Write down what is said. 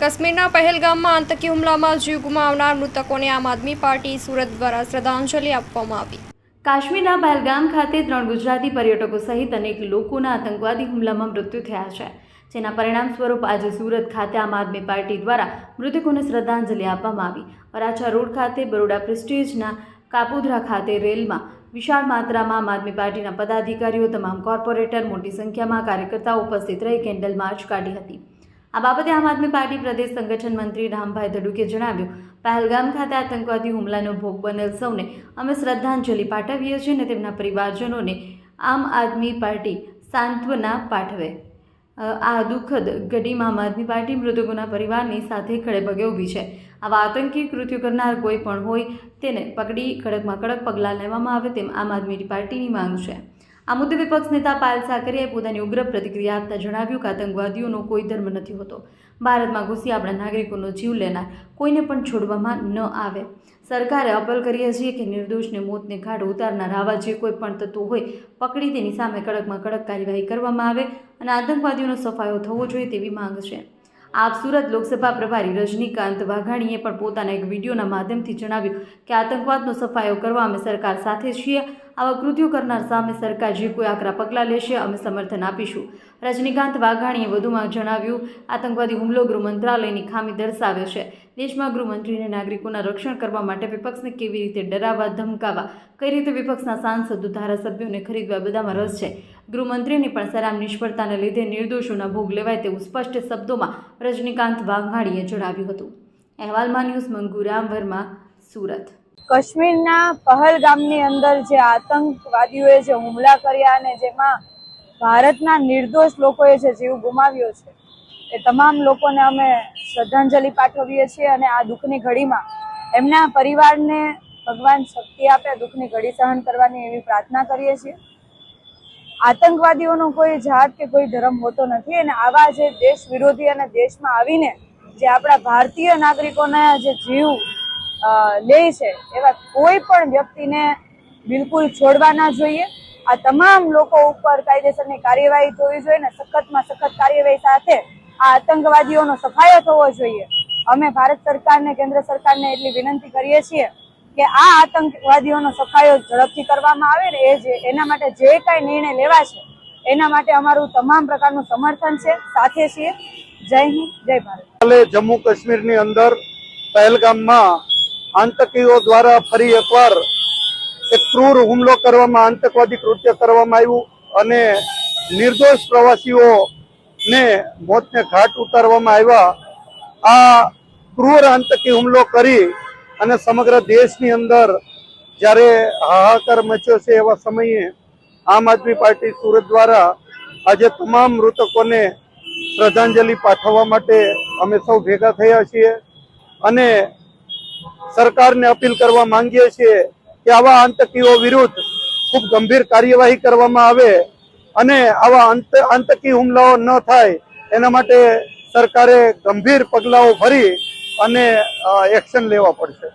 કાશ્મીરના પહેલગામમાં આતંકી હુમલામાં જીવ ગુમાવનાર મૃતકોને આમ આદમી પાર્ટી સુરત દ્વારા શ્રદ્ધાંજલિ આપવામાં આવી. કાશ્મીરના પહેલગામ ખાતે ત્રણ ગુજરાતી પર્યટકો સહિત અનેક લોકોના આતંકવાદી હુમલામાં મૃત્યુ થયા છે. જેના પરિણામ સ્વરૂપ આજે સુરત ખાતે આમ આદમી પાર્ટી દ્વારા મૃતકોને શ્રદ્ધાંજલિ આપવામાં આવી. વરાછા રોડ ખાતે, બરોડા પ્રેસ્ટીજના કાપોદ્રા ખાતે રેલમાં વિશાળ માત્રામાં આમ આદમી પાર્ટીના પદાધિકારીઓ, તમામ કોર્પોરેટર, મોટી સંખ્યામાં કાર્યકર્તાઓ ઉપસ્થિત રહી કેન્ડલ માર્ચ કાઢી હતી. આ બાબતે આમ આદમી પાર્ટી પ્રદેશ સંગઠન મંત્રી રામભાઈ ધડુકે જણાવ્યું, પહેલગામ ખાતે આતંકવાદી હુમલાનો ભોગ બનેલ સૌને અમે શ્રદ્ધાંજલિ પાઠવીએ છીએ અને તેમના પરિવારજનોને આમ આદમી પાર્ટી સાંત્વના પાઠવે. આ દુઃખદ ઘડીમાં આમ આદમી પાર્ટી મૃતકોના પરિવારની સાથે ખડે પગે ઊભી છે. આવા આતંકી કૃત્યો કરનાર કોઈ પણ હોય તેને પકડી, કડકમાં કડક પગલાં લેવામાં આવે તેમ આમ આદમી પાર્ટીની માંગ છે. આ મુદ્દે વિપક્ષ નેતા પાયલ સાકરિયાએ પોતાની ઉગ્ર પ્રતિક્રિયા આપતા જણાવ્યું કે આતંકવાદીઓનો કોઈ ધર્મ નથી હોતો. ભારતમાં ઘૂસી આપણા નાગરિકોનો જીવ લેનાર કોઈને પણ છોડવામાં ન આવે. સરકારે અપીલ કરીએ છીએ કે નિર્દોષને મોતને ઘાટ ઉતારનાર આવા જે કોઈ પણ તત્વો હોય, પકડી તેની સામે કડકમાં કડક કાર્યવાહી કરવામાં આવે અને આતંકવાદીઓનો સફાયો થવો જોઈએ તેવી માંગ છે. આપ સુરત લોકસભા પ્રભારી રજનીકાંત વાઘાણીએ પણ પોતાના એક વિડીયોના માધ્યમથી જણાવ્યું કે આતંકવાદનો સફાયો કરવા અમે સરકાર સાથે છીએ આવા કૃત્યો કરનાર સામે સરકાર જે કોઈ આકરા પગલાં લેશે, અમે સમર્થન આપીશું. રજનીકાંત વાઘાણીએ વધુમાં જણાવ્યું, આતંકવાદી હુમલો ગૃહ મંત્રાલયની ખામી દર્શાવે છે. દેશમાં ગૃહમંત્રીને નાગરિકોના રક્ષણ કરવા માટે વિપક્ષને કેવી રીતે ડરાવવા, ધમકાવવા, કઈ રીતે વિપક્ષના સાંસદો, ધારાસભ્યોને ખરીદવા, બધામાં રસ છે. ગૃહમંત્રીની પણ સરામ નિષ્ફળતાને લીધે નિર્દોષોના ભોગ લેવાય તેવું સ્પષ્ટ શબ્દોમાં રજનીકાંત વાઘાણીએ જણાવ્યું હતું. અહેવાલમાં ન્યૂઝ મંગુરામ વર્મા, સુરત. કાશ્મીરના પહલગામની અંદર જે આતંકવાદીઓએ જે હુમલા કર્યા અને જેમાં ભારતના નિર્દોષ લોકોએ જે જીવ ગુમાવ્યો છે, એ તમામ લોકોને અમે શ્રદ્ધાંજલિ પાઠવીએ છીએ અને આ દુઃખની ઘડીમાં એમના પરિવારને ભગવાન શક્તિ આપે, દુઃખની ઘડી સહન કરવાની એવી પ્રાર્થના કરીએ છીએ. આતંકવાદીઓનો કોઈ જાત કે કોઈ ધર્મ હોતો નથી અને આવા જે દેશ વિરોધી અને દેશમાં આવીને જે આપણા ભારતીય નાગરિકોના જે જીવ લે છે એવા કોઈ પણ વ્યક્તિને બિલકુલ છોડવા ના જોઈએ. આ તમામ લોકો ઉપર કાયદેસરની કાર્યવાહી થવી જોઈએ ને સખતમાં સખત કાર્યવાહી સાથે આ આતંકવાદીઓનો સફાયો થવો જોઈએ. અમે ભારત સરકારને, કેન્દ્ર સરકારને એટલી વિનંતી કરીએ છીએ કે આ આતંકવાદીઓનો સફાયો ઝડપથી કરવામાં આવે ને એ જે, એના માટે જે કાંઈ નિર્ણય લેવા છે, એના માટે અમારું તમામ પ્રકારનું સમર્થન છે. સાથે છીએ. જય હિન્દ, જય ભારત. જમ્મુ કાશ્મીરની અંદર પહેલગામમાં આતંકીઓ દ્વારા ફરી એકવાર એક ક્રૂર હુમલો કરવામાં, આતંકવાદી કૃત્ય કરવામાં આવ્યું અને નિર્દોષ પ્રવાસીઓને મોતને ઘાટ ઉતારવામાં આવ્યા. આ ક્રૂર આતંકી હુમલો કરી અને સમગ્ર દેશની અંદર જ્યારે હાહાકાર મચ્યો છે એવા સમયે આમ આદમી પાર્ટી સુરત દ્વારા આજે તમામ મૃતકોને શ્રદ્ધાંજલિ પાઠવવા માટે અમે સૌ ભેગા થયા છીએ. અને સરકારને અપીલ કરવા માંગીએ છીએ કે આવા આતંકીઓ વિરુદ્ધ ખૂબ ગંભીર કાર્યવાહી કરવામાં આવે અને આવા આંત- આતંકી હુમલાઓ ન થાય, એના માટે સરકારે ગંભીર પગલાઓ ભરી અને એક્શન લેવા પડશે.